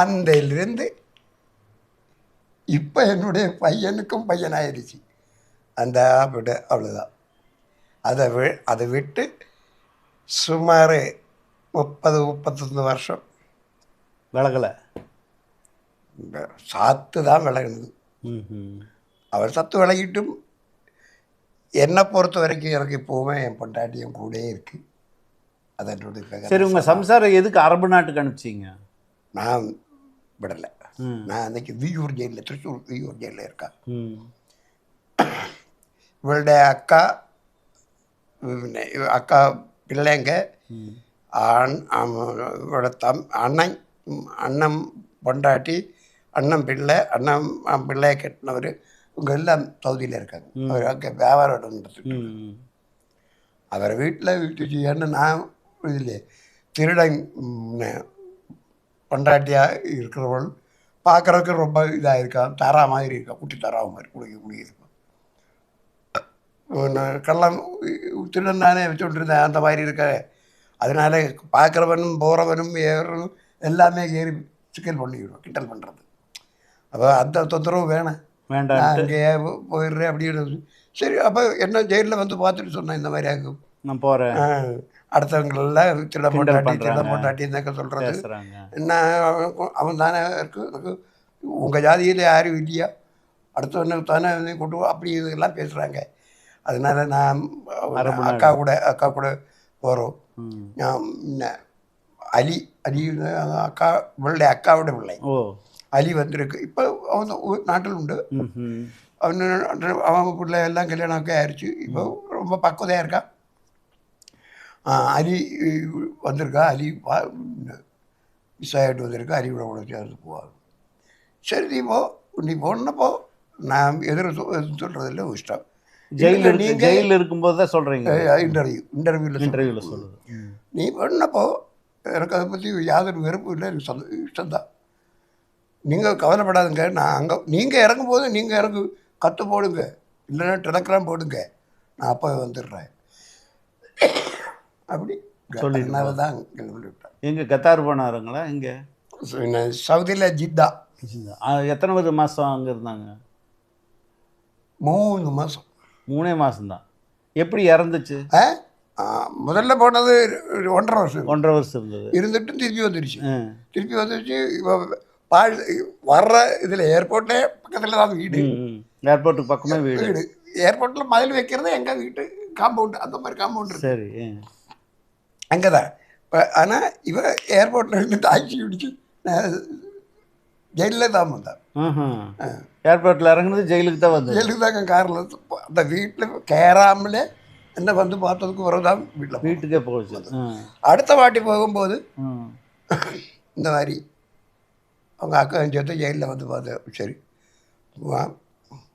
அந்திலிருந்து இப்போ என்னுடைய பையனுக்கும் பையனாயிருச்சு. அந்த விட அவ்வளோதான் அதை வி அதை விட்டு சுமார் முப்பது முப்பத்தொன்று வருஷம். விலகலை? சாத்து தான் விலகுனது. அவர் சத்து விலகிட்டும். என்னை பொறுத்த வரைக்கும் எனக்கு இப்போவுமே என் பொண்டாட்டியும் கூடயே இருக்கு. அது என்னுடைய சரி உங்கள் சம்சாரம் எதுக்கு அரபு நாட்டுக்கு அனுப்பிச்சிங்க? நான் விடலை. நான் அன்னைக்கு வியூர் ஜெயிலில் திருச்சூர் வியூர் ஜெயிலில் இருக்கேன். ம். இவளுடைய அக்கா அக்கா பிள்ளைங்க ஆண் இவளோட தம் அண்ணன் அண்ணன் பொண்டாட்டி அண்ணன் பிள்ளை அண்ணன் பிள்ளையை கட்டினவர் இவங்க எல்லாம் சவுதியில் இருக்காங்க. அவர் அங்கே வியாபாரம் நடந்துட்டு ம் அவரை வீட்டில் ஏன்னா நான் இதில் திருடன் பொண்டாட்டியாக இருக்கிறவள் பார்க்குறதுக்கு ரொம்ப இதாக இருக்கான் தாரா மாதிரி இருக்கா குட்டி தாரா மாதிரி குடிக்க குடிக்க இருக்கும் நான் கள்ளம் திருடன் நானே வச்சுட்ருந்தேன் அந்த மாதிரி இருக்க அதனால பார்க்குறவனும் போகிறவனும் ஏறணும் எல்லாமே ஏறி சிக்கல் பண்ணிவிடுவோம் கிண்டல் பண்ணுறது அப்போ அந்த தொந்தரவு வேணாம் வேண்டாம் நான் அங்கேயே போயிடுறேன் அப்படின்னு சரி அப்போ என்ன ஜெயிலில் வந்து பார்த்துட்டு சொன்னேன் இந்த மாதிரி ஆகும் நான் போகிறேன் அடுத்தவங்களெல்லாம் திட போட்டாட்டி திட போட்டாட்டி என்னக்க சொல்கிறது நான் அவன் தானே இருக்கு உங்கள் ஜாதியில் யாரும் இல்லையா? அடுத்தவனுக்கு தானே கொண்டு அப்படி இதெல்லாம் பேசுகிறாங்க அதனால் நான் அக்கா கூட அக்கா கூட போகிறோம் நான் அலி அலி அக்கா இவளுடைய அக்காவோட பிள்ளை. அலி வந்திருக்கு. இப்போ அவன் நாட்டில் உண்டு. அவன் அவன் பிள்ளை எல்லாம் கல்யாணம் ஆயிடுச்சு இப்போ ரொம்ப பக்குவதையாக இருக்கான் அலி வந்திருக்கா? அலி வா மிஸ் ஆகிட்டு வந்திருக்கா? அலியோட கூட சேர்ந்து போவாங்க சரி நீ போ நீ போனப்போ நான் எதிர சொல்கிறதில்ல இஷ்டம். ஜெயிலில் நீங்கள் ஜெயிலில் இருக்கும்போது தான் சொல்கிறீங்க இன்டர்வியூ இன்டர்வியூவில் இன்டர்வியூவில் சொல்லுது நீ பண்ணப்போ எனக்கு அதை பற்றி யாதொரு வெறுப்பும் இல்லை எனக்கு சந்தோ இஷ்டம்தான். நீங்கள் கவலைப்படாதுங்க. நான் அங்கே நீங்கள் இறங்கும்போது நீங்கள் இறங்கு கற்று போடுங்க. இல்லைன்னா டெலக்ராம் போடுங்க. நான் அப்போ வந்துடுறேன். அப்படி சொல்லிட்டு தான் கிளம்பி விட்டேன் எங்கே கத்தார் போனாருங்களா? எங்கே? சவுதியில் ஜித்தா. எத்தனை ஒரு மாதம் அங்கே இருந்தாங்க? மூணு மாதம் மூணே மாதம்தான் எப்படி இறந்துச்சு? முதல்ல போனது ஒன்றரை வருஷம் ஒன்றரை வருஷம் இருந்தது. இருந்துட்டு திருப்பி வந்துடுச்சு திருப்பி வந்துடுச்சு இப்போ பாழ் வர்ற இதில் ஏர்போர்ட்டே பக்கத்தில் தான் வீடு. ஏர்போர்ட்டுக்கு பக்கமே வீடு. வீடு. ஏர்போர்ட்டில் மதில் வைக்கிறது எங்கள் வீட்டு காம்பவுண்டு அந்த மாதிரி காம்பவுண்ட் சரி அங்கே தான் இப்போ ஆனால் இவ ஏர்போர்ட்டில் இருந்து டாக்ஸி பிடிச்சி ஜெயிலில் தான் வந்தேன் ஏர்போர்ட்டில் இறங்குனது ஜெயிலுக்கு தான் வந்து ஜெயிலுக்கு தாங்க காரில் அந்த வீட்டில் கேறாமலே என்ன வந்து பார்த்ததுக்கு பிறகு தான் வீட்டில் வீட்டுக்கே போச்சு. அடுத்த வாட்டி போகும்போது இந்த மாதிரி அவங்க அக்கா சேர்த்து ஜெயிலில் வந்து பார்த்தேன் சரி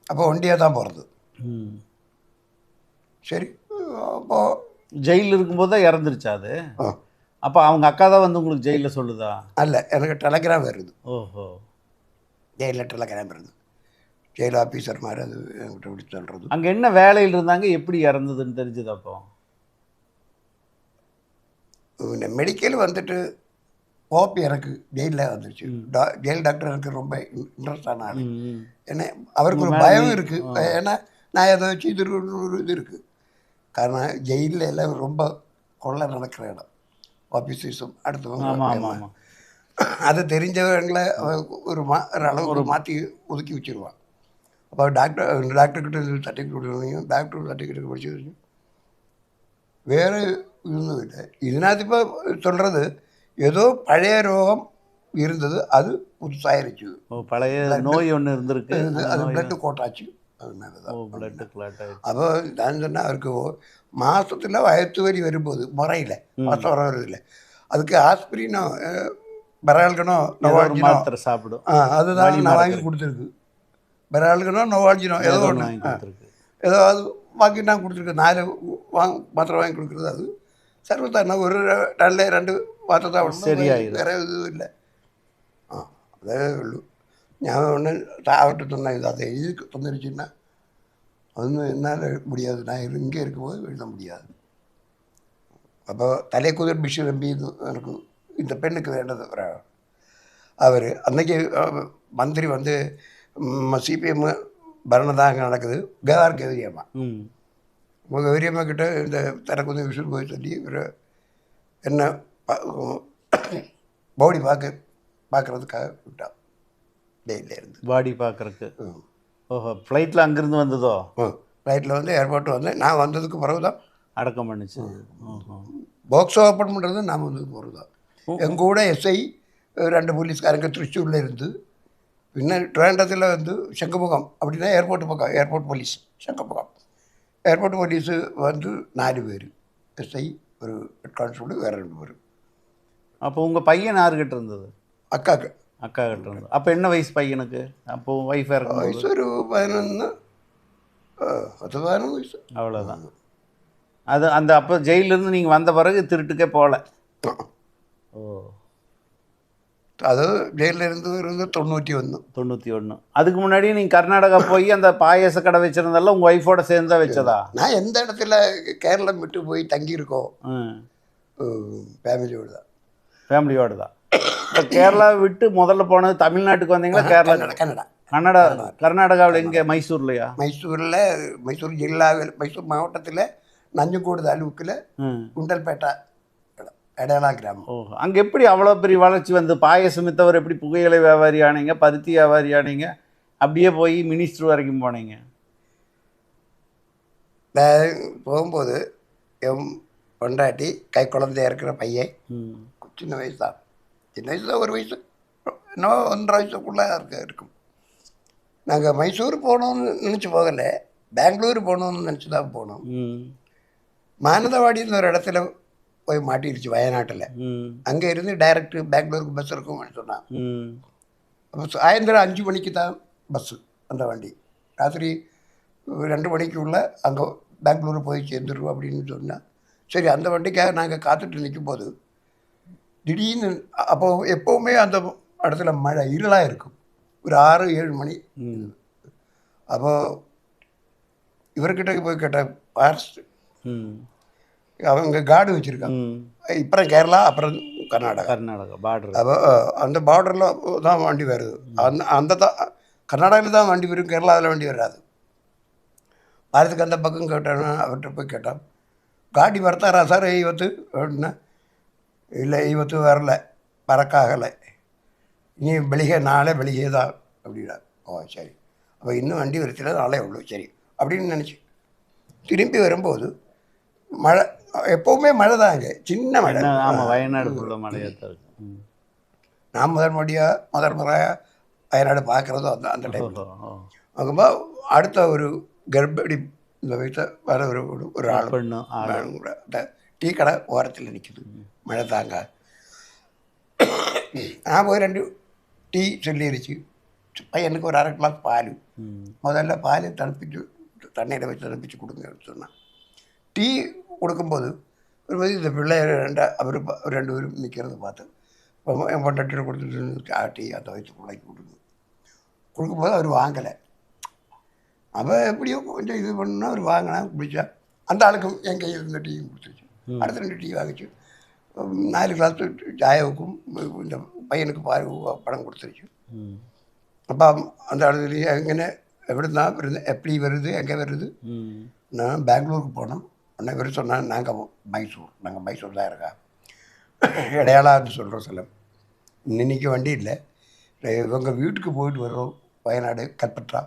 அப்போ ஒண்டியாக தான் போகிறது சரி அப்போது ஜெயிலில் இருக்கும்போது தான் இறந்துருச்சா அது? அப்போ அவங்க அக்கா தான் வந்து உங்களுக்கு ஜெயிலில் சொல்லுதா? அல்ல எனக்கு டெலகிராம் வருது. ஓஹோ. ஜெயிலில் டெலகிராம் வருது. ஜெயில் ஆஃபீஸர் மாதிரி அது என்கிட்ட இப்படி சொல்கிறது அங்கே என்ன வேலையில் இருந்தாங்க? எப்படி இறந்ததுன்னு தெரிஞ்சது அப்போ? மெடிக்கல் வந்துட்டு ஓபி எனக்கு ஜெயிலில் வந்துருச்சு. ஜெயில் டாக்டர் எனக்கு ரொம்ப இன்ட்ரெஸ்ட் ஆள். ஏன்னா அவருக்கு ஒரு பயம் இருக்குது ஏன்னா நான் வச்சு இது இது இருக்குது காரணம் ஜெயிலில் எல்லாம் ரொம்ப கொள்ளை நடக்கிற இடம். ஆஃபீஸர்ஸும் அடுத்தவங்க அது தெரிஞ்சவங்களை ஒரு மா ஒரு அளவுக்கு மாற்றி ஒதுக்கி வச்சிருவான். அப்போ டாக்டர் டாக்டர்கிட்ட சர்டிஃபிகேட் கொடுத்தவங்க டாக்டர் சர்டிஃபிகேட் படிச்சு வேறு இதுவும் இல்லை இதனால இப்போ சொல்கிறது ஏதோ பழைய ரோகம் இருந்தது அது புதுசாயிருச்சு. பழைய நோய் ஒன்று இருந்திருக்கு. அது பிளட்டு கோட்டாச்சு அதனால தான் அப்போ நான் சொன்னால் அவருக்கு மாதத்தில் வயத்து வரி வரும்போது முறையில் மாதம் வர வருதில்ல அதுக்கு ஆஸ்பிரினோ பெரால்கனோ நோவால்ஜினோ சாப்பிடும். அதுதான் நான் வாங்கி கொடுத்துருக்கு. பெரால்கனோ நோவால்ஜினோ ஏதோ ஒன்று ஏதோ அது வாங்கி நான் கொடுத்துருக்கேன் நாலு வாங்க மாத்திரை வாங்கி கொடுக்குறது அது. சர்வத்தான ஒரு நல்ல ரெண்டு மாத்திரை தான் சரியாயிடும் வேறு எதுவும் இல்லை. ஆ அதே உள்ளு. ഞാൻ ஒன்று അവരുടെ തന്നായിരുന്നു அதை எழுதி தந்துருச்சுன்னா ஒன்றும் என்னால் முடியாது நான் இங்கே இருக்கும்போது எழுத முடியாது அப்போ தலைக்குதிர் பிஷு நம்பி எனக்கு இந்த பெண்ணுக்கு வேண்டது அவர் அன்னைக்கு மந்திரி வந்து சிபிஎம் பரணதாங்க நடக்குது கவார் கௌரியம்மா உங்கள் கௌரியம்மா கிட்ட இந்த தனக்குதிர் பிஷு போய் சொல்லி இவர் என்ன பாடி பார்க்க பார்க்குறதுக்காக விட்டார் டெய்லியில் இருந்து பாடி பார்க்கறக்கு. ஓஹோ ஃப்ளைட்டில் அங்கேருந்து வந்ததோ? ஃப்ளைட்டில் வந்து ஏர்போர்ட் வந்து நான் வந்ததுக்கு பிறகு தான் அடக்கம் பண்ணுச்சு. பாக்ஸ் ஓப்பன் பண்ணுறது நான் வந்ததுக்கு பிறகு தான் எங்கள் கூட எஸ்ஐ ரெண்டு போலீஸ்காரங்க திருச்சூரில் இருந்து பின்ன ட்ரிவாண்டத்தில் வந்து சங்கமுகம் அப்படின்னா ஏர்போர்ட் பக்கம் airport police Shankumugham. Airport police வந்து நாலு பேர். எஸ்ஐ ஒரு ஹெட் கான்ஸ்டபிள் வேறு ரெண்டு பேர். அப்போ உங்கள் பையன் யாருக்கிட்ட இருந்தது? அக்காக்கு. இருந்தது அப்போ என்ன வயசு பையனுக்கு? அப்போ ஒய்ஃபாக இருக்கும் வயசு ஒரு பதினொன்று பத்து பதினொன்று வயசு. அவ்வளோதான் அது அந்த அப்போ ஜெயிலிருந்து நீங்கள் வந்த பிறகு திருட்டுக்கே போகல ஓ. அது ஜெயிலில் இருந்து இருந்து தொண்ணூற்றி ஒன்று தொண்ணூற்றி ஒன்று அதுக்கு முன்னாடி நீங்கள் கர்நாடகா போய் அந்த பாயாச கடை வச்சுருந்தாலும் உங்கள் ஒய்ஃபோட சேர்ந்து தான் வச்சதா? நான் எந்த இடத்துல கேரளம் விட்டு போய் தங்கியிருக்கோம்? ம் ஃபேமிலியோடு தான். ஃபேமிலியோடு தான். இப்போ கேரளா விட்டு முதல்ல போனது தமிழ்நாட்டுக்கு வந்தீங்களா? கேரளா கன்னடா கன்னடா. கர்நாடகாவில் எங்கே? மைசூர்லையா? மைசூரில் மைசூர் ஜில்லாவில் மைசூர் மாவட்டத்தில் நஞ்சங்கோடு தாலுக்கில் குண்டல்பேட்டை இடையலா கிராமம். ஓ அங்கே எப்படி அவ்வளோ பெரிய வளர்ச்சி வந்து? பாயசம் வித்தவர் எப்படி புகையிலை வியாபாரி ஆனீங்க? பருத்தி வியாபாரி ஆனீங்க? அப்படியே போய் மினிஸ்டர் வரைக்கும் போனீங்க? நான் போகும்போது என் பொண்டாட்டி கை குழந்தையா இருக்கிற பையன் சின்ன வயசு. தான் சின்ன வயசு தான் ஒரு வயசு இன்னும் ஒன்றரை வயசுக்குள்ளே இருக்க இருக்கும். நாங்கள் மைசூர் போகணும்னு நினச்சி போகலை பெங்களூர் போகணும்னு நினச்சி தான் போனோம். ம். மானந்தவாடின்னு ஒரு இடத்துல போய் மாட்டிருச்சு வயநாட்டில். அங்கே இருந்து டைரக்ட் பெங்களூருக்கு பஸ் இருக்கும்னு சொன்னான். சாயந்தரம் அஞ்சு மணிக்கு தான் பஸ்ஸு அந்த வண்டி. ராத்திரி ரெண்டு மணிக்குள்ள அங்கே பெங்களூர் போய் சேர்ந்துருவோம் அப்படின்னு சொன்னால் சரி அந்த வண்டிக்காக நாங்கள் காத்துட்டு நிற்கும்போது திடீர்னு அப்போ எப்போவுமே அந்த இடத்துல மழை இருளாக இருக்கும். ஒரு ஆறு ஏழு மணி. அப்போ இவர்கிட்ட போய் கேட்ட ஃபாரஸ்ட் அவங்க காடு வச்சுருக்காங்க. இப்புறம் கேரளா அப்புறம் கர்நாடகா. கர்நாடகா பார்டர் அப்போ அந்த பார்டரில் தான் வண்டி வருது. அந்த அந்த தான் கர்நாடகாவில் தான் வண்டி வரும் கேரளாவில் வண்டி வராது. பாரத்துக்கு அந்த பக்கம் கேட்டானா அவர்கிட்ட போய் கேட்டான். காடி வரத்தாரா சார் ஐவத்து அப்படின்னா இல்லை ಇವತ್ತು வரல பறக்காகலை. நீ ಬೆಳಿಗ್ಗೆ நாளே ಬೆಳಿಗ್ಗೆ தான் அப்படின்னார் ஓ சரி. அப்போ இன்னும் வண்டி வரத்தில் நாளே எவ்வளோ சரி. அப்படின்னு நினச்சி. திரும்பி வரும்போது மழை எப்போவுமே மழை தான் அங்கே சின்ன மழை. ஆமாம் வயநாடு மழையாக நான் முதல் முறையாக முதல் முறையாக வயநாடு பார்க்குறதும் அந்த அந்த டைம் பார்க்கும்போது அடுத்த ஒரு கர்ப்படி இந்த வீட்டில் வர ஒரு ஒரு ஆள் டீ கடை ஓரத்தில் நிற்கிது மழை தாங்க நான் போய் ரெண்டு டீ சொல்லிருச்சு. பையனுக்கு ஒரு அரை கிளாஸ் பால். முதல்ல பால் தணுப்பிச்சு தண்ணியில் வச்சு தணுப்பிச்சு கொடுங்கன்னு சொன்னான். டீ கொடுக்கும்போது ஒரு மாதிரி இந்த பிள்ளை ரெண்டா அவர் ரெண்டு பேரும் நிற்கிறத பார்த்து அப்போ என் பொண்டாட்டியில் கொடுத்துட்டு ஆட்டி அந்த வயசு பிள்ளைக்கு கொடுங்க. கொடுக்கும்போது அவர் வாங்கலை. அவன் எப்படியோ கொஞ்சம் இது பண்ணா அவர் வாங்கினா குடிச்சா அந்த ஆளுக்கும் என் கையில் இருந்த டீயும் கொடுத்துச்சு. அடுத்த ரெண்டு டீ வாங்கிச்சு. நாலு கிளாஸ் ஜாயாவுக்கும் இந்த பையனுக்கு பாரு പണം கொடுத்துருச்சு. அப்போ அந்த இடத்துல எங்கே எவ்வளோனா வருது எப்படி வருது எங்கே வருது? நான் பெங்களூருக்கு போனோம். உடனே இவர் சொன்னால் நாங்கள் மைசூர் நாங்கள் மைசூர் தான் இருக்கா? இடையாளான்னு சொல்கிறோம் சிலம் இன்னைக்கு வண்டி இல்லை. இவங்க வீட்டுக்கு போயிட்டு வர்றோம் வயநாடு கல்பற்றா.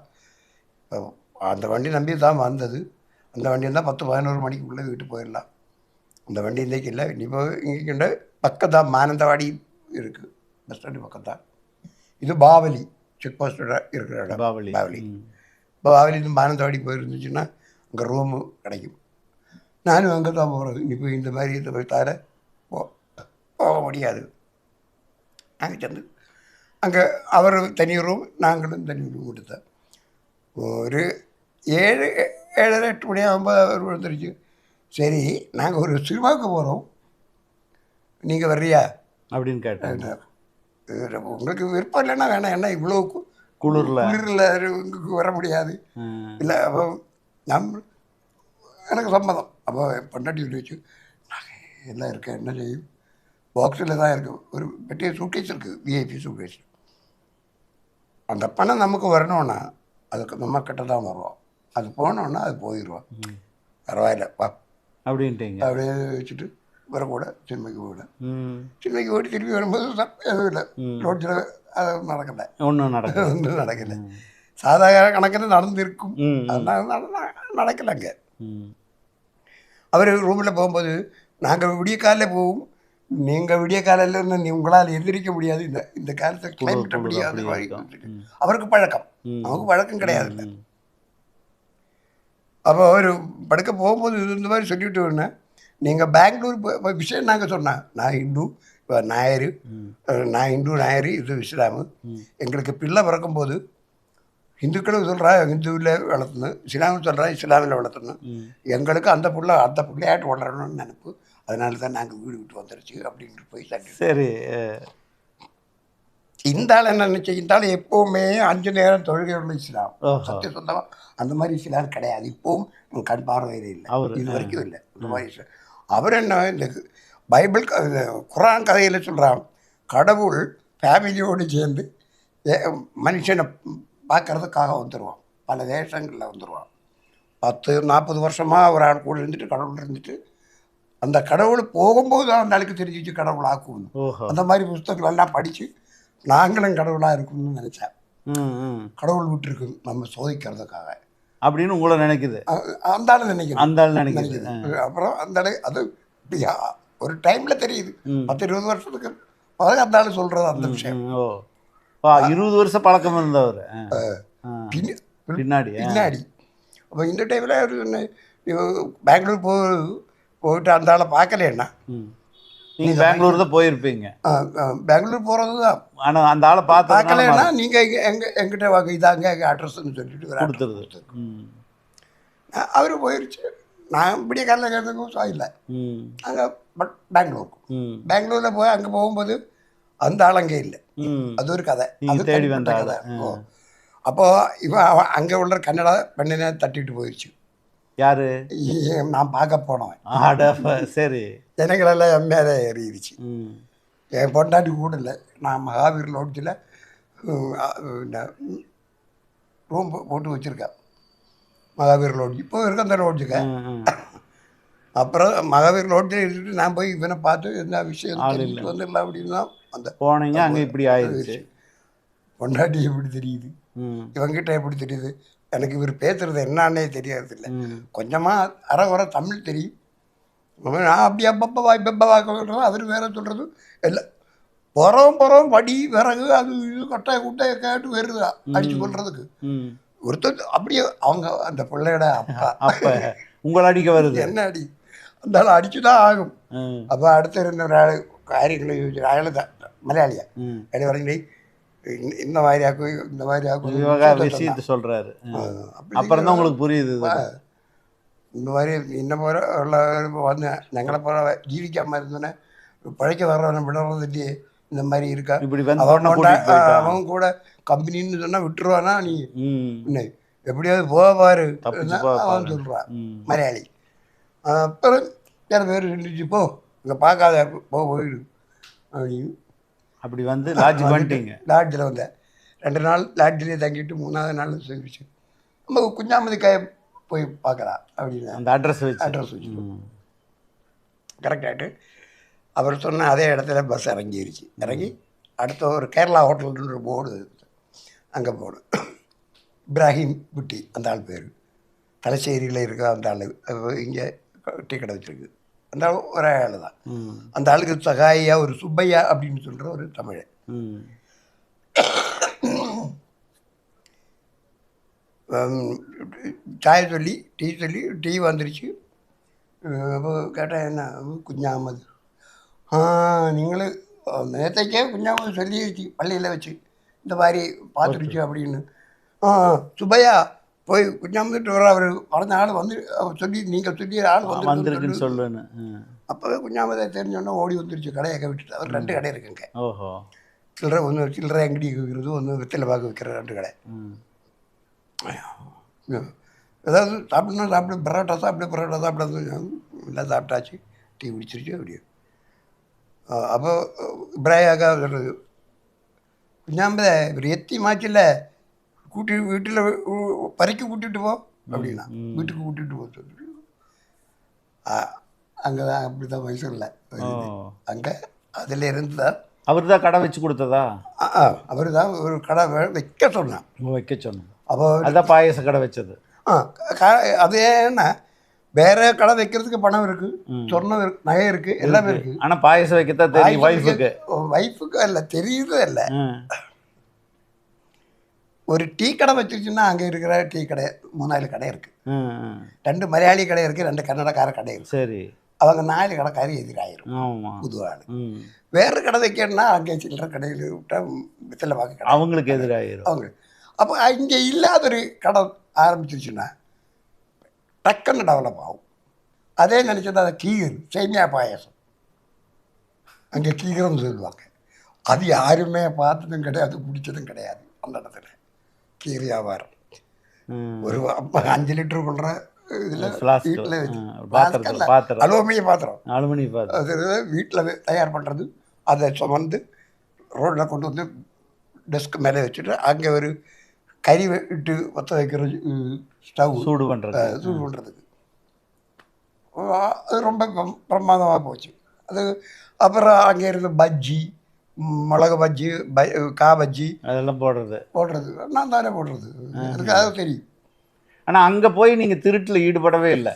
அந்த வண்டி நம்பி தான் வந்தது. அந்த வண்டி இருந்தால் பத்து பதினோரு மணிக்குள்ளே வீட்டு போயிடலாம். இல்லை. இப்போ இங்கே பக்கம் தான் மானந்தவாடி இருக்குது பஸ் ஸ்டாண்டு பக்கம் தான் இது பாவலி. செக் போஸ்டோட இருக்கிற இடம். பாவலி. பாவலி. இப்போ பாவலிருந்து மானந்தவாடி போயிருந்துச்சுன்னா அங்கே ரூமு கிடைக்கும். நானும் அங்கே தான் போகிறது. இப்போ இந்த மாதிரி இந்த தவிர போ போக முடியாது. நாங்கள் சேர்ந்து அங்கே அவர் தனி ரூம் நாங்களும் தனி ரூம் கொடுத்தோம். ஒரு ஏழு ஏழரை எட்டு மணி ஆகும்போது அவர் வந்துருச்சு. சரி நாங்கள் ஒரு சினிமாவுக்கு போகிறோம் நீங்கள் வர்றியா? அப்படின்னு கேட்டேன் இது உங்களுக்கு விருப்பம் இல்லைன்னா வேணாம். என்ன இவ்வளோ குளிரில். குளிரில் இங்கே வர முடியாது. இல்லை அப்போ நம்ம எனக்கு சம்மதம். அப்போ பொண்டாட்டி சொல்லி வச்சு நான் எல்லாம் இருக்கேன். என்ன செய்யும்? பாக்ஸில் தான் இருக்குது ஒரு பெரிய சூட்கேஸ் இருக்குது விஐபி சூட்கேஸ் அந்த பணம் நமக்கு வரணும்னா அதுக்கு நம்ம கிட்ட தான் வருவோம். அது போனோன்னா அது போயிடுவோம் பரவாயில்ல. வா அப்படின்ட்டீங்க. அப்படியே வச்சுட்டு வர கூட சின்மைக்கு போயிட ம். சின்மைக்கு போயிட்டு திரும்பி வரும்போது எதுவும் இல்லை. ரோட்டில் அது நடக்கலை. ஒன்றும் நடக்கும் ஒன்றும் நடக்கலை. சாதாரண கணக்கில் நடந்திருக்கும். நடக்கலைங்க அவர் ரூமில் போகும்போது நாங்கள் விடிய காலையில் போவோம். நீங்கள் விடிய காலையில் உங்களால் எதிர்க்க முடியாது. இந்த இந்த காலத்தில் கிளைமேட் முடியாது. அவருக்கு பழக்கம். நமக்கு பழக்கம் கிடையாது. அப்போ அவர் படுக்க போகும்போது இது இந்த மாதிரி சொல்லிவிட்டு இருந்தேன் நீங்கள் பெங்களூர் போ- போ- விஷயம் நாங்கள் சொன்னேன் நான் இந்து இப்போ நாயர் நான் இந்து நாயர் இது இஸ்லாமு. எங்களுக்கு பிள்ளை பிறக்கும்போது இந்துக்களும் சொல்கிறா இந்துவில் வளர்த்தணும் இஸ்லாமும் சொல்கிறா இஸ்லாமில் வளர்த்தணும் ம். எங்களுக்கு அந்த புள்ள அந்த பிள்ளையாட்டு வளரணும்னு நினைப்பு. அதனால தான் நாங்கள் வீடு விட்டு வந்துருச்சு அப்படின்ட்டு போய் சரி இந்த ஆள் என்ன நினச்சி இந்த ஆள் எப்போவுமே அஞ்சு நேரம் தொழுகை உள்ள இஸ்லாம். சத்திய சொந்தமாக அந்த மாதிரி இஸ்லாம் கிடையாது. இப்போவும் கண் பார்வையில் இல்லை. இது வரைக்கும் இல்லை. இந்த மாதிரி. அவர் என்ன இந்த பைபிள் குரான் கதையில் சொல்கிறான் கடவுள் ஃபேமிலியோடு சேர்ந்து மனுஷனை பார்க்கறதுக்காக வந்துடுவான் பல தேசங்களில் வந்துடுவான் பத்து நாற்பது வருஷமாக ஒரு ஆள் கூட இருந்துட்டு கடவுள் இருந்துட்டு அந்த கடவுள் போகும்போது அந்த ஆளுக்கு தெரிஞ்சிச்சு கடவுள் ஆக்கும்னு. ஓஹோ. அந்த மாதிரி புஸ்தகங்கள் எல்லாம் படித்து நாங்களும் கடவுளாக இருக்கணும்னு நினச்சேன் கடவுள் விட்டுருக்கு நம்ம சோதிக்கிறதுக்காக. அப்படின்னு உங்களை நினைக்குது? அந்த ஆள் நினைக்கிறேன் அந்த ஆள் நினைக்குது. நினைக்குது அப்புறம் அந்த ஆளு அது ஒரு டைமில் தெரியுது. பத்து இருபது வருஷத்துக்கு பிறகு அந்த ஆள் சொல்கிறது அந்த விஷயம். ஓ. இருபது வருஷம் பழக்கம் இருந்தவர். பின்னாடி. பின்னாடி. அப்போ இந்த டைமில் அவர் பெங்களூர் போ போயிட்டு அந்த ஆளை பார்க்கலன்னா ம் நீங்க பெங்களூர் தான் போயிருப்பீங்க. பெங்களூர் போகிறது தான் ஆனா அந்த ஆளை பார்த்து பார்க்கலன்னா நீங்கள் எங்க எங்க எங்கிட்ட வாங்க இதாங்க எங்கள் அட்ரஸ்ன்னு சொல்லிட்டு கொடுத்துருது. அவர் போயிருச்சு. நான் இப்படியே காலையில் கேட்டதுக்கும் இல்லை. ம். அங்கே பட் பெங்களூர் ம். பெங்களூரில் போய் அங்கே போகும்போது அந்த ஆள் அங்கே இல்லை. அது ஒரு கதை. அது தேடி வந்த. கதை. அப்போ இவன் அங்கே உள்ள கன்னடா பெண்ணினை தட்டிட்டு போயிடுச்சு யாரு? நான் பார்க்க போனவன். சரி. ஜனங்களெல்லாம் என் மேலே ஏறிடுச்சு என் பொண்டாட்டி கூட இல்லை. நான் மகாவீர் லோட்ஜில் ரூம் போட்டு வச்சுருக்கேன். மகாவீர் லோட்ஜ் இப்போ இருக்க அந்த லோட்ஜுக்கு. அப்புறம் மகாவீர் ரோட்டில் இருந்துட்டு நான் போய் இவனை பார்த்து என்ன விஷயம் வந்துடலாம் அப்படின்னு தான் அந்த போனீங்க அங்க இப்படி ஆயிடுச்சு பொண்டாட்டி எப்படி தெரியுது? இவங்கிட்ட எப்படி தெரியுது? எனக்கு இவர் பேசுறது என்னன்னே தெரியாது இல்லை கொஞ்சமாக அரை குறை தமிழ் தெரியும். நான் அப்படி அப்பப்போ வாய் பெப்ப வாக்க சொல்கிறேன் அவர் வேற சொல்கிறது இல்லை புறம் புறம் வடி விறகு அது இது கொட்டை குட்டையை கேட்டு வருது அடிச்சு கொள்றதுக்கு ம் ஒருத்தர் அப்படியே அவங்க அந்த பிள்ளையோட அப்பா அப்ப உங்களை அடிக்க வருது என்ன அடி அந்த ஆள் அடிச்சு தான் ஆகும் ம் അപ്പോൾ അടുത്ത് ഇരുന്ന ഒരാൾ കാര്യങ്ങൾ ചോദിച്ചു അയാൾ മലയാളിയാ ம் അയാൾ പറഞ്ഞു ഇന്ന മാതിരിയാക്കും ഇന്ന മാതിരിയാക്കും இவக விஷயத்தை சொல்றாரு அப்புறம் தான் உங்களுக்கு புரியுது இது. இந்த மாதிரி என்ன ഇന്ന உள்ள ഉള്ളവർ எங்களை ഞങ്ങളെപ്പോലെ ജീവിക്കാൻ இருந்தோன்னே பழைக்க வர்றவனை விடுறது இல்லையே இந்த மாதிரி இருக்கா இப்படி அவன் கூட கம்பெனின்னு சொன்னால் விட்டுருவானா நீ என்ன எப்படியாவது போவாரு அவன் சொல்றான் மலையாளி அப்புறம் சில பேர் சொல்லிச்சு போ இங்கே பார்க்காத போ போயிடு அப்படின்னு அப்படி வந்து லாட்ஜ் பண்ணிட்டீங்க லாட்ஜில் வந்தேன் ரெண்டு நாள் லாட்ஜிலே தங்கிட்டு மூணாவது நாள் சொல்லிச்சு நம்ம குஞ்சாமதி காய போய் பார்க்கலாம் அப்படின்னு. அந்த அட்ரஸ் வச்சு. அட்ரஸ் வச்சு. கரெக்டாகிட்டு அவர் சொன்ன அதே இடத்துல பஸ் இறங்கிருச்சு. இறங்கி அடுத்த ஒரு கேரளா ஹோட்டல்னு ஒரு போர்டு அங்கே போகணும் இப்ராஹிம் புட்டி அந்த ஆள் பேர். தலைச்சேரியில் இருக்க அந்த ஆள். இங்கே டீ கடை வச்சிருக்கு. அந்த ஆள் ஒரே ஆள் தான் அந்த ஆளுக்கு சகாயா ஒரு சுப்பையா அப்படின்னு சொல்கிற ஒரு தமிழன் ம் ஹம், சாய சொல்லி டீ சொல்லி டீ வந்துருச்சு. அப்போ കേട്ടാൽ என்ன? குஞ்சாமது. ആ നിങ്ങൾ നേരത്തേക്ക് കുഞ്ഞാമത് ചൊല്ലിയിരിച്ചു பள்ளியில் வச்சு. இந்த மாதிரி பார்த்துருச்சு அப்படின்னு. ஆ சுபையா போய் குஞ்சாமத்துட்டு வர அவர் வளர்ந்த ஆள் வந்து சொல்லி நீங்கள் சொல்லி ஆள் வந்து வந்திருக்குன்னு சொல்லுன்னு அப்போவே குஞ்சாமதை தெரிஞ்சோன்னா ஓடி வந்துருச்சு கடையை விட்டுட்டு. அவர் ரெண்டு கடை இருக்குங்க. ஓஹோ. சில்லறை ஒன்று சில்லறை அங்கடி விற்கிறது ஒன்று வெத்தலை பாக்கு விற்கிற ரெண்டு கடை. ஏதாவது சாப்பிட்னா சாப்பிட பரோட்டா சாப்பிட பரோட்டா சாப்பிடாது. எல்லாம் சாப்பிட்டாச்சு. டீ குடிச்சிருச்சு அப்படியே. அப்போ பிராயாக சொல்கிறது കുഞ്ഞാമ്പത எத்தி മാറ്റില്ല கூட்டி വീട്ടിൽ പരക്ക് கூட்டிட்டு போ அப்படின்னா. வீட்டுக்கு கூட்டிட்டு போ சொல்லிட்டு. அங்கே தான் அப்படி தான் மைசூரில் அங்கே அதில் இருந்தால் அவர் தான் கடை வச்சு கொடுத்ததா? அவர் தான் ஒரு கடை வைக்க சொன்னான். வைக்க சொன்னான். அப்போ அதான் பாயச கடை வச்சது. ஆ அது ஏன்னா வேற கடை வைக்கிறதுக்கு பணம் இருக்கு சொர்ணம் இருக்கு நகை இருக்கு எல்லாமே இருக்கு. ஆனா பாயசம் வைக்கத்தான் தெரியும் ஒய்ஃபுக்கு ஒய்ஃபுக்கு அல்ல தெரியுதே இல்லை. ஒரு டீ கடை வச்சிருச்சுன்னா அங்கே இருக்கிற டீ கடை மூணாலு கடை இருக்கு. ரெண்டு மலையாளி கடை இருக்கு ரெண்டு கன்னடக்கார கடை இருக்கு. சரி. அவங்க நாலு கடைக்காரி எதிராயிரும் ஆமா. புது ஆள் ம். வேறு கடை வைக்கணும்னா அங்கே சில்லற கடையில் விட்டா வித்தலை பார்க்க கடை. அவங்களுக்கு எதிராயிரும். அவங்க அப்போ இங்கே இல்லாத ஒரு கடை ஆரம்பிச்சிருச்சுன்னா டக்குன்னு டெவலப் ஆகும். அதே நினச்சது அதை கீர் சேமியா பாயாசம். அங்கே கீகர்னு சொல்லுவாங்க. அது யாருமே பார்த்ததும் கிடையாது குடித்ததும் கிடையாது அந்த இடத்துல. கீர் வியாபாரம். ஒரு அஞ்சு லிட்டர் கொள்ற இதில். வீட்டில் வச்சு. அலுவமிய பாத்திரம். அலுமினி பாத்திரம். அது வீட்டில் தயார் பண்ணுறது அதை சுமந்து ரோட்டில் கொண்டு வந்து டெஸ்க் மேலே வச்சுட்டு அங்கே ஒரு கறி இட்டு பற்ற வைக்கிற ஸ்டவ் சூடு பண்றது. சூடு பண்ணுறதுக்கு அது ரொம்ப பிரம்- பிரமாதமாக போச்சு. அது அப்புறம் அங்கே இருந்த பஜ்ஜி மிளகு பஜ்ஜி ப கா பஜ்ஜி அதெல்லாம் போடுறது. போடுறது. நான் தானே போடுறது. எனக்கு அது தெரியும். ஆனா அங்க போய் நீங்க திருட்டுல ஈடுபடவே இல்லை.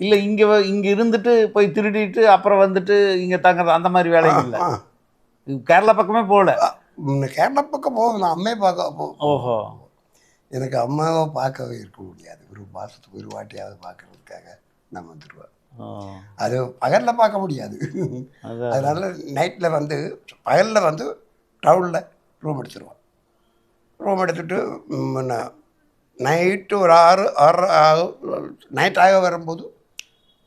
இல்ல இங்க இங்க இருந்துட்டு போய் திருடிட்டு அப்புறம் வந்துட்டு இங்க தங்குறது அந்த மாதிரி வேலையும் இல்லை. கேரளா பக்கமே போகல கேரளா பக்கம் போகும் நான் அம்மையை பார்க்க போ ஓஹோ. எனக்கு அம்மாவை பார்க்கவே இருக்க முடியாது. ஒரு மாதத்துக்கு ஒரு வாட்டியாவது பார்க்கறதுக்காக நான் வந்துடுவேன் அது பகலில் பார்க்க முடியாது. அதான். அதனால நைட்டில் வந்து பகலில் வந்து டவுனில் ரூம் எடுத்துருவோம். ரூம் எடுத்துட்டு நைட்டு ஒரு ஆறு ஆறு ஆகும் நைட் ஆக வரும்போது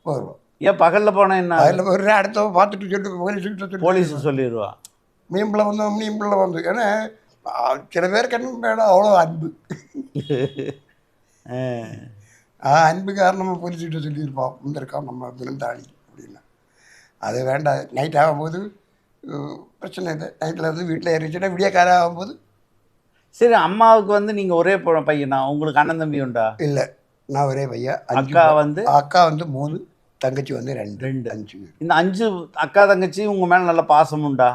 போயிடுவோம் ஏன் பகல்ல போனா என்ன? அதில் ஒரு அடுத்த பார்த்துட்டு சொல்லிட்டு சொல்லி போலீஸ் சொல்லிடுவா? மீம்பிள்ள வந்தோம் மீம்பிள்ள வந்து. ஏன்னா சில பேருக்கு என்ன வேணும் அவ்வளோ அன்பு. ஆ. அன்பு காரணமாக போலீஸ்கிட்ட சொல்லியிருப்போம். வந்திருக்கோம் நம்ம விருந்தாளி அப்படின்னு. அது வேண்டாம். நைட் ஆகும்போது பிரச்சனை இல்லை. நைட்டில் இருந்து வீட்டில் ஏறிச்சுன்னா விடிய காலம் ஆகும்போது? சரி அம்மாவுக்கு வந்து நீங்க ஒரே பையனா? உங்களுக்கு அண்ணன் தம்பி உண்டா? இல்லை. நான் ஒரே பையன். அக்கா வந்து? அக்கா வந்து மூணு தங்கச்சி வந்து ரெண்டு. ரெண்டு. அஞ்சு பேர். இந்த அஞ்சு அக்கா தங்கச்சி உங்க மேல நல்ல பாசம் உண்டா.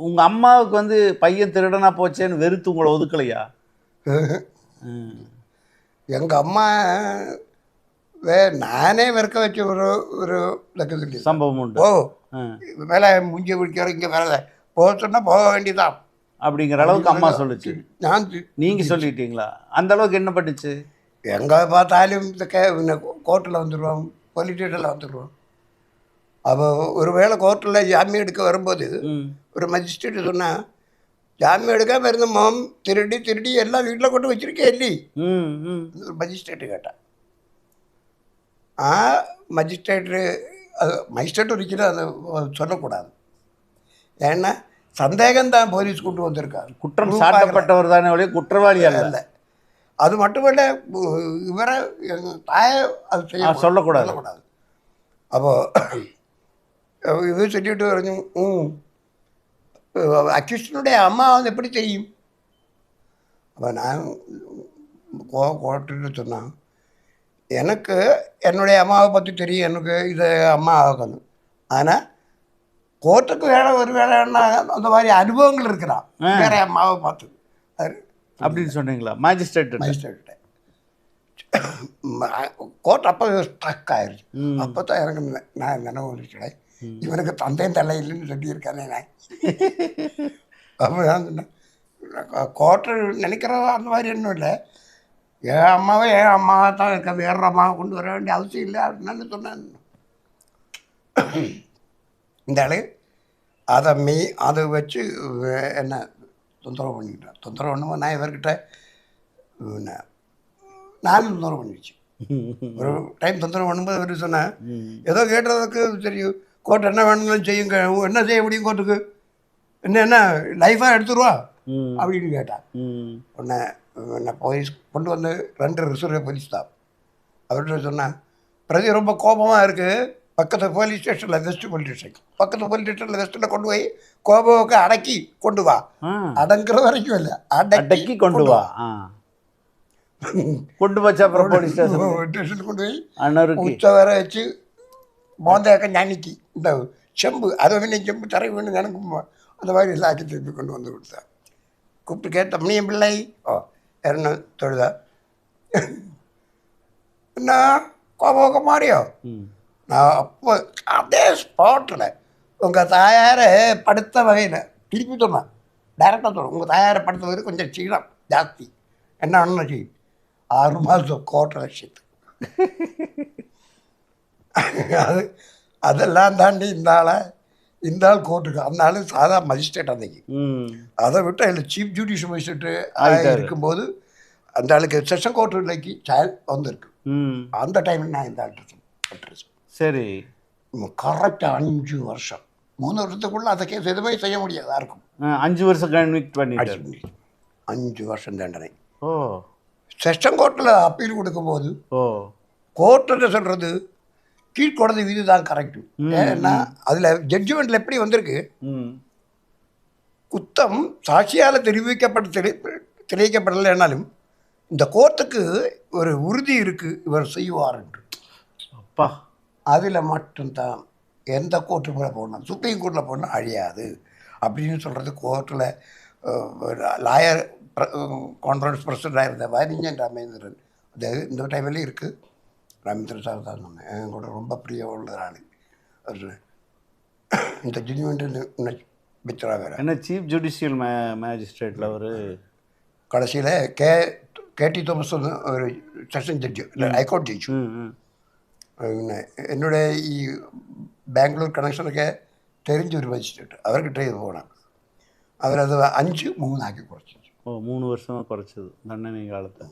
உங்க அம்மாவுக்கு வந்து பையன் திருடனா போச்சேன்னு வெறுத்து உங்களை ஒதுக்கலையா. எங்கள் அம்மா வே நானே வெறுக்க வச்ச ஒரு ஒரு சொல்லி. சம்பவம் உண்டு. ஓ ம். மேலே முஞ்சி பிடிக்கிற இங்கே வேலை போக சொன்னால் போக வேண்டியதான் அப்படிங்கிற அளவுக்கு அம்மா சொல்லுச்சு. நான் தி- நீங்க சொல்லிட்டீங்களா? அந்த அளவுக்கு என்ன பண்ணுச்சு எங்கே பார்த்தாலும் இந்த கே கோர்ட்டில் வந்துடுவோம் போலீஸ் ஸ்டேஷனில் வந்துடுவோம் அப்போ ஒரு வேளை கோர்ட்டில் ஜாமீன் எடுக்க வரும்போது. ஒரு மஜிஸ்ட்ரேட் சொன்னால் ஜாமீன் எடுக்காம இருந்த மாம் திருடி திருடி எல்லாம் வீட்டில் கொண்டு வச்சிருக்கே இல்லை ஒரு மஜிஸ்ட்ரேட்டு கேட்டான் ஆ மஜிஸ்ட்ரேட்டு அது மஜிஸ்ட்ரேட் ஒரிக்கலும் அதை சொல்லக்கூடாது. ஏன்னா சந்தேகம்தான் போலீஸ் கொண்டு வந்திருக்காரு. குற்றம் proof சாட்டப்பட்டவர் தானே ஒழிய குற்றவாளி அல்ல. அல்ல அது மட்டுமல்ல உ- இவரை எங்கள் தாயை அது செய்ய ஆ, சொல்லக்கூடாது. சொல்லக்கூடாது அப்போது இது சொல்லிட்டு പറഞ്ഞു ம் அக்யூஸ்டனுடைய அம்மா வந்து எப்படி தெரியும் அப்போ நான் கோ கோர்ட்டுன்னு சொன்னான் எனக்கு என்னுடைய அம்மாவை பற்றி தெரியும் எனக்கு இது அம்மா ஆகணும் ஆனால் கோர்ட்டுக்கு வேற ஒரு வேலை அந்த மாதிரி அனுபவங்கள் இருக்கலாம் வேற அம்மாவை பார்த்து அது அப்படின்னு சொன்னீங்களா மேஜிஸ்ட்ரேட் மஜிஸ்ட்ரேட்ட கோர்ட் அப்போ ஸ்ட்ரக் ஆயிடுச்சு ம். அப்போ தான் எனக்கு நெ- நான் நினைவு வந்துச்சுடே இவனுக்கு தந்தையும் தலை இல்லைன்னு சொல்லியிருக்கானே நான் அப்போ நான் சொன்னேன். கோர்ட்டு நினைக்கிறது அந்த மாதிரி ஒன்றும் இல்லை. என் அம்மாவை என் அம்மாவை தான் இருக்க வேற அம்மாவை கொண்டு வர வேண்டிய அவசியம் இல்லை அப்படின்னு சொன்னேன். இந்த ஆளு அதை மீ அதை வச்சு என்ன தொந்தரவு பண்ணிக்கிட்டேன். தொந்தரவு பண்ணும்போது நான் இவர்கிட்ட நானும் தொந்தரவு பண்ணிடுச்சு. ஒரு டைம் தொந்தரவு பண்ணும்போது அவர் சொன்னேன் ஏதோ கேட்டதுக்கு சரி கோர்ட் என்ன வேணும்னு செய்யுங்க. என்ன செய்ய முடியும் கோர்ட்டுக்கு? என்ன என்ன லைஃபாக எடுத்துருவா? அப்படின்னு கேட்டான் ம். உடனே என்ன போலீஸ் கொண்டு வந்து ரெண்டு ரிசர்வ் போலீஸ் தான். அவர்கிட்ட சொன்னேன் பிரதி ரொம்ப கோபமாக இருக்குது பக்கத்து போலீஸ் ஸ்டேஷனில் வெஸ்ட் போலீஸ் ஸ்டேஷன் பக்கத்து போலீஸ் ஸ்டேஷனில் வெஸ்ட்டில் கொண்டு போய் கோபாவுக்கு அடக்கி கொண்டு வா. அடங்குற வரைக்கும் இல்லை. அடக்கி கொண்டு வா. கொண்டு போச்சு அப்புறம் போலீஸ் ஸ்டேஷன் கொண்டு போய் உச்ச வர வச்சு மோந்தாக்க ஞானிக்கு. இந்த செம்பு அதை வேணும் செம்பு தரை வேணும் எனக்கு அந்த மாதிரி ஆக்கி திருப்பி கொண்டு வந்து கொடுத்தா. கூப்பிட்டு கேட்ட மணியம் பிள்ளை? ஓ என்ன தொழுதா என்ன கோபோக்க மாறியோ. நான் அப்போ அதே ஸ்பாட்டில் உங்கள் தாயாரை படுத்த வகையில் திருப்பி சொன்னேன் டைரெக்டாக சொன்னேன் உங்கள் தாயாரை படுத்த வகையில் கொஞ்சம் சீனம் ஜாஸ்தி. என்ன ஆச்சு ஆறு மாதம் கோட்டை லட்சத்து அது அதெல்லாம் தாண்டி இந்த ஆளை இந்த ஆள் கோர்ட்டுக்கு அந்த ஆள் சாதா மஜிஸ்ட்ரேட் அன்னைக்கு. ம். அதை விட்டு அதில் சீஃப் ஜுடிஷியல் மஜிஸ்ட்ரேட்டு. இருக்கும்போது அந்த ஆளுக்கு செஷன் கோர்ட் இன்னைக்கு சாயல் வந்திருக்கு. அந்த டைமில் நான் இந்த அட்ரஸ் சரி. கரெக்டாக அஞ்சு வருஷம். மூணு வருஷத்துக்குள்ள அந்த கேஸ் எதுவுமே செய்ய முடியாது யாருக்கும். ஆ, அஞ்சு வருஷம் கன்விக்ட் பண்ணிட்டாரு. அஞ்சு வருஷம். தண்டனை. ஓ. செஷன் கோர்ட்டில் அப்பீல் கொடுக்கும்போது ஓ. கோர்ட்டு சொல்கிறது கீழ்கொடது விதி தான் கரெக்டு ஏன்னா அதில் ஜட்ஜ்மெண்ட்டில் எப்படி வந்திருக்கு? குத்தம் சாட்சியால் தெரிவிக்கப்பட்ட தெரி தெரிவிக்கப்படலைன்னாலும் இந்த கோர்ட்டுக்கு ஒரு உறுதி இருக்குது இவர் செய்வார் என்று. அப்பா. அதில் மட்டும்தான் எந்த கோர்ட்டு மேலே போகணும் சுப்ரீம் கோர்ட்டில் போனால் அழியாது. அப்படின்னு சொல்கிறது கோர்ட்டில் லாயர் கான்ஃபரன்ஸ் பிரசிடண்டாக இருந்த வாரிஞ்சன் ராமேந்திரன். அது இந்த டைம்லேயும் இருக்குது ராமேந்திரன் சார் தான் சொன்னேன் என் கூட ரொம்ப பிரிய உள்ள ஆள் அவர் சொன்னார், இந்த ஜட்ஜ்மெண்ட்டு பிச்சரா வேறு என்ன சீஃப் ஜுடிஷியல் மே மேஜிஸ்ட்ரேட்டில் ஒரு கடைசியில் கே கேடி തോമസ് എന്ന് ഒരു സെഷൻ ജഡ്ജ് ഹൈക്കോടതി ജഡ്ജ് ம் ம் പിന്നെ എന്നോട് ഈ ബാംഗ്ലൂർ കണക്ഷനൊക്കെ തെരിഞ്ഞൊരു മജിസ്ട്രേറ്റ് അവർക്കിട്ട് ഇത് പോകണം അവരത് അഞ്ച് മൂന്നാക്കി കുറച്ച് ஓ மூணு வருஷமாக குறைச்சது தண்டனை காலத்தை